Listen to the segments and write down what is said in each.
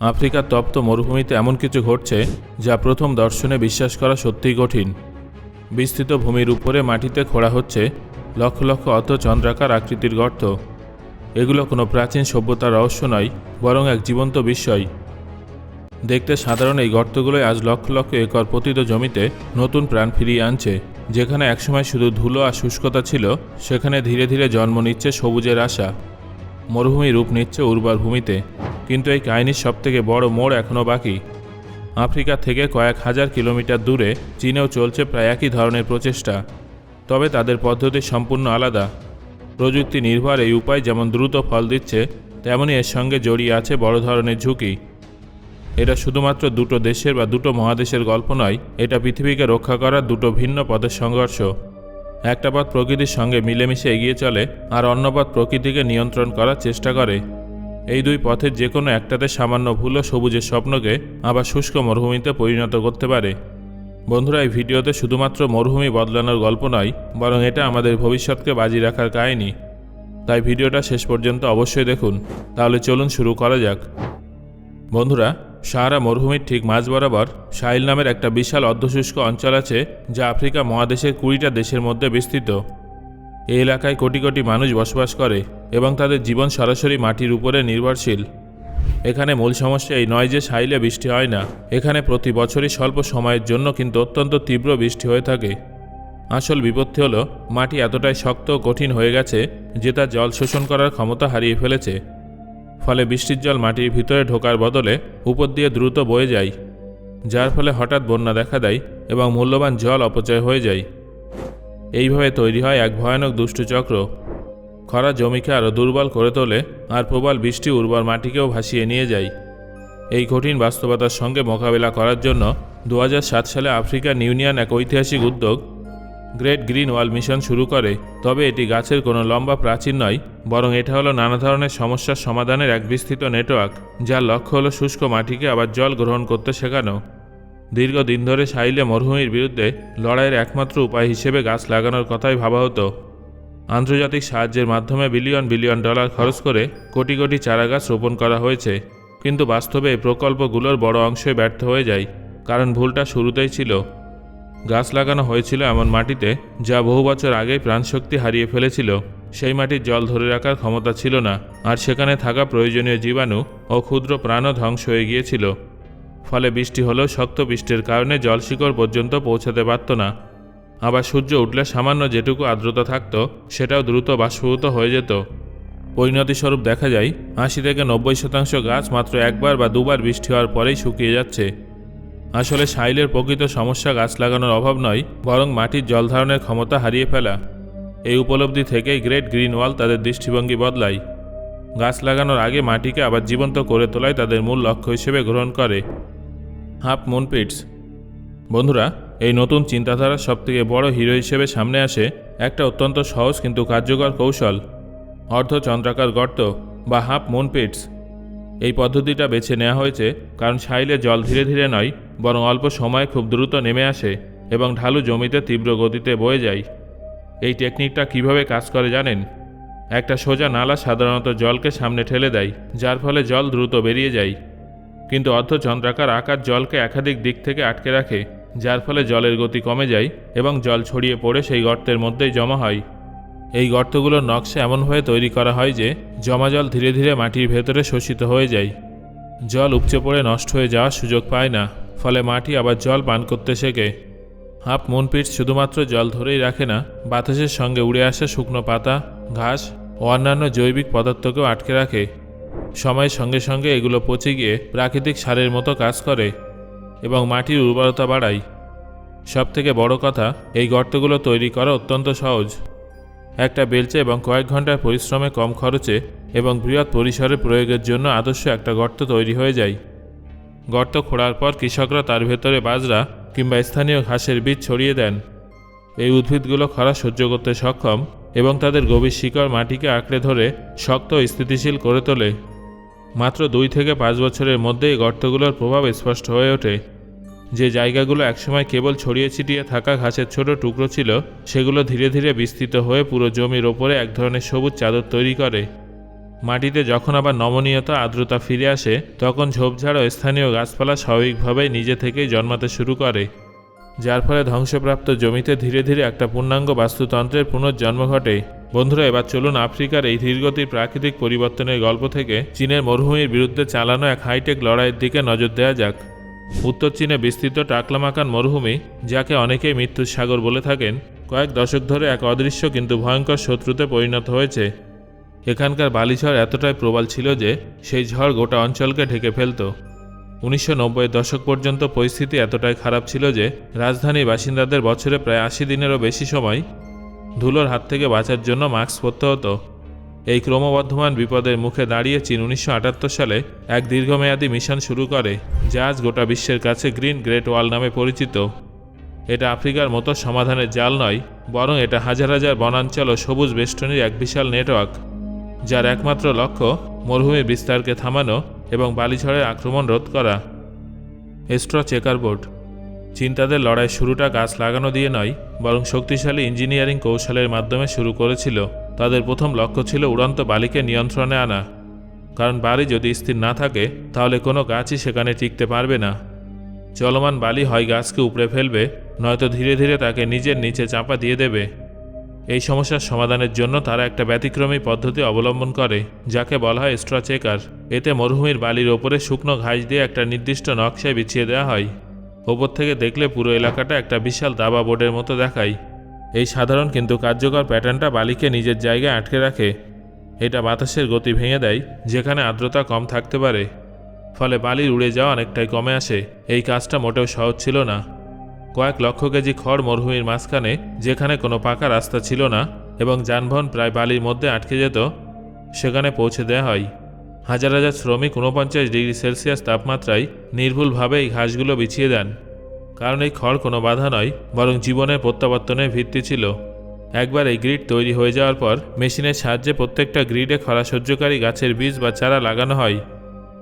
আফ্রিকার তপ্ত মরুভূমিতে এমন কিছু ঘটছে যা প্রথম দর্শনে বিশ্বাস করা সত্যিই কঠিন। বিস্তৃত ভূমির উপরে মাটিতে খোঁড়া হচ্ছে লক্ষ লক্ষ অত চন্দ্রাকার আকৃতির গর্ত। এগুলো কোনো প্রাচীন সভ্যতার রহস্য নয়, বরং এক জীবন্ত বিস্ময়। দেখতে সাধারণ এই গর্তগুলোই আজ লক্ষ লক্ষ একর পতিত জমিতে নতুন প্রাণ ফিরিয়ে আনছে, যেখানে একসময় শুধু ধুলো আর শুষ্কতা ছিল, সেখানে ধীরে ধীরে জন্ম নিচ্ছে সবুজের আশা। মরুভূমি রূপ নিচ্ছে উর্বর ভূমিতে। কিন্তু এই কাহিনীর সবথেকে বড় মোড় এখনও বাকি। আফ্রিকা থেকে কয়েক হাজার কিলোমিটার দূরে চীনেও চলছে প্রায় একই ধরনের প্রচেষ্টা। তবে তাদের পদ্ধতি সম্পূর্ণ আলাদা। প্রযুক্তি নির্ভর এই উপায় যেমন দ্রুত ফল দিচ্ছে তেমনই এর সঙ্গে জড়িয়ে আছে বড় ধরনের ঝুঁকি। এটা শুধুমাত্র দুটো দেশের বা দুটো মহাদেশের গল্প নয়, এটা পৃথিবীকে রক্ষা করার দুটো ভিন্ন পথের সংঘর্ষ। একটা পথ প্রকৃতির সঙ্গে মিলেমিশে এগিয়ে চলে, আর অন্য পথ প্রকৃতিকে নিয়ন্ত্রণ করার চেষ্টা করে। এই দুই পথের যে কোনো একটাতে সামান্য ভুলও সবুজের স্বপ্নকে আবার শুষ্ক মরুভূমিতে পরিণত করতে পারে। বন্ধুরা, এই ভিডিওতে শুধুমাত্র মরুভূমি বদলানোর গল্প নয়, বরং এটা আমাদের ভবিষ্যৎকে বাজি রাখার কাহিনী। তাই ভিডিওটা শেষ পর্যন্ত অবশ্যই দেখুন। তাহলে চলুন শুরু করা যাক। বন্ধুরা, সাহারা মরুভূমির ঠিক মাঝ বরাবর সাহিল নামের একটা বিশাল অর্ধশুষ্ক অঞ্চল আছে, যা আফ্রিকা মহাদেশের কুড়িটা দেশের মধ্যে বিস্তৃত। এই এলাকায় কোটি কোটি মানুষ বসবাস করে এবং তাদের জীবন সরাসরি মাটির উপরে নির্ভরশীল। এখানে মূল সমস্যা এই নয় যে সাইলে বৃষ্টি হয় না। এখানে প্রতি বছরই স্বল্প সময়ের জন্য কিন্তু অত্যন্ত তীব্র বৃষ্টি হয়ে থাকে। আসল বিপত্তি হলো, মাটি এতটাই শক্ত ও কঠিন হয়ে গেছে যে তা জল শোষণ করার ক্ষমতা হারিয়ে ফেলেছে। ফলে বৃষ্টির জল মাটির ভিতরে ঢোকার বদলে উপর দিয়ে দ্রুত বয়ে যায়। যার ফলে হঠাৎ বন্যা দেখা দেয় এবং মূল্যবান জল অপচয় হয়ে যায়। এইভাবে তৈরি হয় এক ভয়ানক দুষ্টু চক্র। খরা জমিকে আরও দুর্বল করে তোলে আর প্রবল বৃষ্টি উর্বর মাটিকেও ভাসিয়ে নিয়ে যায়। এই কঠিন বাস্তবতার সঙ্গে মোকাবিলা করার জন্য দু হাজার সাত সালে আফ্রিকান ইউনিয়ন এক ঐতিহাসিক উদ্যোগ, গ্রেট গ্রিন ওয়াল মিশন শুরু করে, তবে এটি গাছের কোনো লম্বা প্রাচীর নয়, বরং এটা হলো নানা ধরনের সমস্যার সমাধানের এক বিস্তৃত নেটওয়ার্ক, যার লক্ষ্য হলো শুষ্ক মাটিকে আবার জল গ্রহণ করতে শেখানো। দীর্ঘদিন ধরে সাইলে মরুভূমির বিরুদ্ধে লড়াইয়ের একমাত্র উপায় হিসেবে গাছ লাগানোর কথাই ভাবা হতো। আন্তর্জাতিক সাহায্যের মাধ্যমে বিলিয়ন বিলিয়ন ডলার খরচ করে কোটি কোটি চারাগাছ রোপণ করা হয়েছে। কিন্তু বাস্তবে এই প্রকল্পগুলোর বড় অংশই ব্যর্থ হয়ে যায়, কারণ ভুলটা শুরুতেই ছিল। গাছ লাগানো হয়েছিল এমন মাটিতে যা বহু বছর আগেই প্রাণশক্তি হারিয়ে ফেলেছিল। সেই মাটির জল ধরে রাখার ক্ষমতা ছিল না, আর সেখানে থাকা প্রয়োজনীয় জীবাণু ও ক্ষুদ্র প্রাণও ধ্বংস হয়ে গিয়েছিল। ফলে বৃষ্টি হলেও শক্ত বৃষ্টির কারণে জল শিকড় পর্যন্ত পৌঁছাতে পারত না। আবার সূর্য উঠলে সামান্য যেটুকু আর্দ্রতা থাকত, সেটাও দ্রুত বাষ্পভূত হয়ে যেত। পরিণতিস্বরূপ দেখা যায়, আশি থেকে নব্বই শতাংশ গাছ মাত্র একবার বা দুবার বৃষ্টি হওয়ার পরেই শুকিয়ে যাচ্ছে। আসলে সাইলের প্রকৃত সমস্যা গাছ লাগানোর অভাব নয়, বরং মাটির জল ধারণের ক্ষমতা হারিয়ে ফেলা। এই উপলব্ধি থেকেই গ্রেট গ্রিন ওয়াল তাদের দৃষ্টিভঙ্গি বদলায়। গাছ লাগানোর আগে মাটিকে আবার জীবন্ত করে তোলায় তাদের মূল লক্ষ্য হিসেবে গ্রহণ করে। হাফ মুনপিটস বন্ধুরা, এই নতুন চিন্তাধারার সবথেকে বড় হিরো হিসেবে সামনে আসে একটা অত্যন্ত সহজ কিন্তু কার্যকর কৌশল অর্ধ চন্দ্রাকার গর্ত বা হাফ মুনপিটস এই পদ্ধতিটা বেছে নেওয়া হয়েছে কারণ সাইলে জল ধীরে ধীরে নয়, বরং অল্প সময়ে খুব দ্রুত নেমে আসে এবং ঢালু জমিতে তীব্র গতিতে বয়ে যায়। এই টেকনিকটা কীভাবে কাজ করে জানেন? একটা সোজা নালা সাধারণত জলকে সামনে ঠেলে দেয়, যার ফলে জল দ্রুত বেরিয়ে যায়। কিন্তু অর্ধ চন্দ্রাকার আকার জলকে একাধিক দিক থেকে আটকে রাখে, যার ফলে জলের গতি কমে যায় এবং জল ছড়িয়ে পড়ে সেই গর্তের মধ্যেই জমা হয়। এই গর্তগুলোর নকশা এমনভাবে তৈরি করা হয় যে, জমা জল ধীরে ধীরে মাটির ভেতরে শোষিত হয়ে যায়। জল উপচে পড়ে নষ্ট হয়ে যাওয়ার সুযোগ পায় না, ফলে মাটি আবার জল পান করতে শেখে। হাফ মুনপিট শুধুমাত্র জল ধরেই রাখে না, বাতাসের সঙ্গে উড়ে আসা শুকনো পাতা, ঘাস ও অন্যান্য জৈবিক পদার্থকেও আটকে রাখে। সময়ের সঙ্গে সঙ্গে এগুলো পচে গিয়ে প্রাকৃতিক সারের মতো কাজ করে এবং মাটির উর্বরতা বাড়ায়। সবথেকে বড় কথা, এই গর্তগুলো তৈরি করা অত্যন্ত সহজ। একটা বেলচে এবং কয়েক ঘণ্টার পরিশ্রমে কম খরচে এবং বৃহৎ পরিসরে প্রয়োগের জন্য আদর্শ একটা গর্ত তৈরি হয়ে যায়। গর্ত খোঁড়ার পর কৃষকরা তার ভেতরে বাজরা কিংবা স্থানীয় ঘাসের বীজ ছড়িয়ে দেন। এই উদ্ভিদগুলো খরা সহ্য করতে সক্ষম এবং তাদের গভীর শিকড় মাটিকে আঁকড়ে ধরে শক্ত স্থিতিশীল করে তোলে। মাত্র দুই থেকে পাঁচ বছরের মধ্যে এই গর্তগুলোর প্রভাব স্পষ্ট হয়ে ওঠে। যে জায়গাগুলো একসময় কেবল ছড়িয়ে ছিটিয়ে থাকা ঘাসের ছোট টুকরো ছিল, সেগুলো ধীরে ধীরে বিস্তৃত হয়ে পুরো জমির ওপরে এক ধরনের সবুজ চাদর তৈরি করে। মাটিতে যখন আবার নমনীয়তা, আর্দ্রতা ফিরে আসে, তখন ঝোপঝাড় ও স্থানীয় গাছপালা স্বাভাবিকভাবেই নিজে থেকেই জন্মাতে শুরু করে। যার ফলে ধ্বংসপ্রাপ্ত জমিতে ধীরে ধীরে একটা পূর্ণাঙ্গ বাস্তুতন্ত্রের পুনর্জন্ম ঘটে। বন্ধুরা, এবার চলুন আফ্রিকার এই ধীরগতির প্রাকৃতিক পরিবর্তনের গল্প থেকে চীনের মরুভূমির বিরুদ্ধে চালানো এক হাইটেক লড়াইয়ের দিকে নজর দেওয়া যাক। উত্তর চীনে বিস্তৃত টাকলামাকান মরুভূমি, যাকে অনেকেই মৃত্যুর সাগর বলে থাকেন, কয়েক দশক ধরে এক অদৃশ্য কিন্তু ভয়ঙ্কর শত্রুতে পরিণত হয়েছে। এখানকার বালিঝড় এতটাই প্রবল ছিল যে সেই ঝড় গোটা অঞ্চলকে ঢেকে ফেলত। উনিশশো নব্বই দশক পর্যন্ত পরিস্থিতি এতটাই খারাপ ছিল যে রাজধানীর বাসিন্দাদের বছরে প্রায় আশি দিনেরও বেশি সময় ধুলোর হাত থেকে বাঁচার জন্য মাস্ক পরতে হতো। এই ক্রমবর্ধমান বিপদের মুখে দাঁড়িয়ে চীন উনিশশো আটাত্তর সালে এক দীর্ঘমেয়াদী মিশন শুরু করে, যা আজ গোটা বিশ্বের কাছে গ্রিন গ্রেট ওয়াল নামে পরিচিত। এটা আফ্রিকার মতো সমাধানের জাল নয়, বরং এটা হাজার হাজার বনাঞ্চল ও সবুজ বেষ্টনীর এক বিশাল নেটওয়ার্ক, যার একমাত্র লক্ষ্য মরুভূমির বিস্তারকে থামানো এবং বালিঝড়ের আক্রমণ রোধ করা। এস্ট্র চেকার বোর্ড চীন তাদের লড়াই শুরুটা গাছ লাগানো দিয়ে নয়, বরং শক্তিশালী ইঞ্জিনিয়ারিং কৌশলের মাধ্যমে শুরু করেছিল। তাদের প্রথম লক্ষ্য ছিল উড়ন্ত বালিকে নিয়ন্ত্রণে আনা। কারণ বালি যদি স্থির না থাকে, তাহলে কোনো গাছই সেখানে টিকতে পারবে না। চলমান বালি হয় গাছকে উপড়ে ফেলবে, নয়তো ধীরে ধীরে তাকে নিজের নিচে চাপা দিয়ে দেবে। এই সমস্যার সমাধানের জন্য তারা একটা ব্যতিক্রমী পদ্ধতি অবলম্বন করে, যাকে বলা হয় স্ট্র চেকার এতে মরুভূমির বালির ওপরে শুকনো ঘাস দিয়ে একটা নির্দিষ্ট নকশায় বিছিয়ে দেওয়া হয়। ওপর থেকে দেখলে পুরো এলাকাটা একটা বিশাল দাবা বোর্ডের মতো দেখায়। এই সাধারণ কিন্তু কার্যকর প্যাটার্নটা বালিকে নিজের জায়গায় আটকে রাখে। এটা বাতাসের গতি ভেঙে দেয়, যেখানে আর্দ্রতা কম থাকতে পারে। ফলে বালির উড়ে যাওয়া অনেকটাই কমে আসে। এই কাজটা মোটেও সহজ ছিল না। কয়েক লক্ষ কেজি খড় মরুভূমির মাঝখানে, যেখানে কোনো পাকা রাস্তা ছিল না, এবং যানবাহন প্রায় বালির মধ্যে আটকে যেত, সেখানে পৌঁছে দেওয়া হয়। হাজার হাজার শ্রমিক ঊনপঞ্চাশ ডিগ্রি সেলসিয়াস তাপমাত্রায় নির্ভুলভাবে এই ঘাসগুলো বিছিয়ে দেন। কারণ এই খড় কোনো বাধা নয়, বরং জীবনের প্রত্যাবর্তনের ভিত্তি ছিল। একবার এই গ্রিড তৈরি হয়ে যাওয়ার পর মেশিনের সাহায্যে প্রত্যেকটা গ্রিডে খরা সহ্যকারী গাছের বীজ বা চারা লাগানো হয়।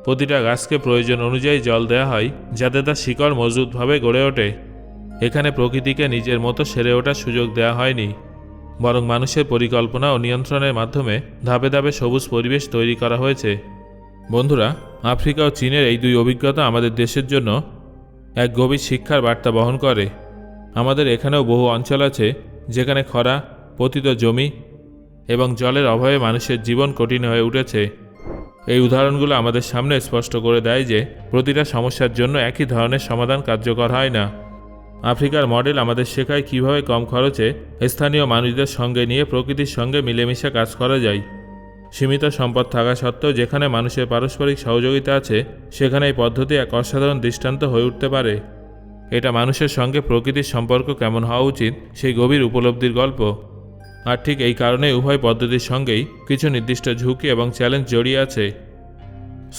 প্রতিটা গাছকে প্রয়োজন অনুযায়ী জল দেওয়া হয়, যাতে তার শিকড় মজবুতভাবে গড়ে ওঠে। এখানে প্রকৃতিকে নিজের মতো সেরে ওঠার সুযোগ দেওয়া হয়নি। বরং মানুষের পরিকল্পনা ও নিয়ন্ত্রণের মাধ্যমে ধাপে ধাপে সবুজ পরিবেশ তৈরি করা হয়েছে। বন্ধুরা, আফ্রিকা ও চীনের এই দুই অভিজ্ঞতা আমাদের দেশের জন্য এক গভীর শিক্ষার বার্তা বহন করে। আমাদের এখানেও বহু অঞ্চল আছে যেখানে খরা, পতিত জমি এবং জলের অভাবে মানুষের জীবন কঠিন হয়ে উঠেছে। এই উদাহরণগুলো আমাদের সামনে স্পষ্ট করে দেয় যে প্রতিটা সমস্যার জন্য একই ধরনের সমাধান কার্যকর হয় না। আফ্রিকার মডেল আমাদের শেখায় কীভাবে কম খরচে স্থানীয় মানুষদের সঙ্গে নিয়ে প্রকৃতির সঙ্গে মিলেমিশে কাজ করা যায়। সীমিত সম্পদ থাকা সত্ত্বেও যেখানে মানুষের পারস্পরিক সহযোগিতা আছে, সেখানে এই পদ্ধতি এক অসাধারণ দৃষ্টান্ত হয়ে উঠতে পারে। এটা মানুষের সঙ্গে প্রকৃতির সম্পর্ক কেমন হওয়া উচিত, সেই গভীর উপলব্ধির গল্প। আর ঠিক এই কারণে উভয় পদ্ধতির সঙ্গেই কিছু নির্দিষ্ট ঝুঁকি এবং চ্যালেঞ্জ জড়িয়ে আছে।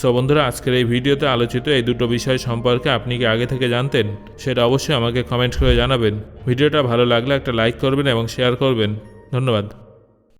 সো বন্ধুরা, আজকের এই ভিডিওতে আলোচিত এই দুটো বিষয় সম্পর্কে আপনি কি আগে থেকে জানতেন, সেটা অবশ্যই আমাকে কমেন্ট করে জানাবেন। ভিডিওটা ভালো লাগলে একটা লাইক করবেন এবং শেয়ার করবেন। ধন্যবাদ।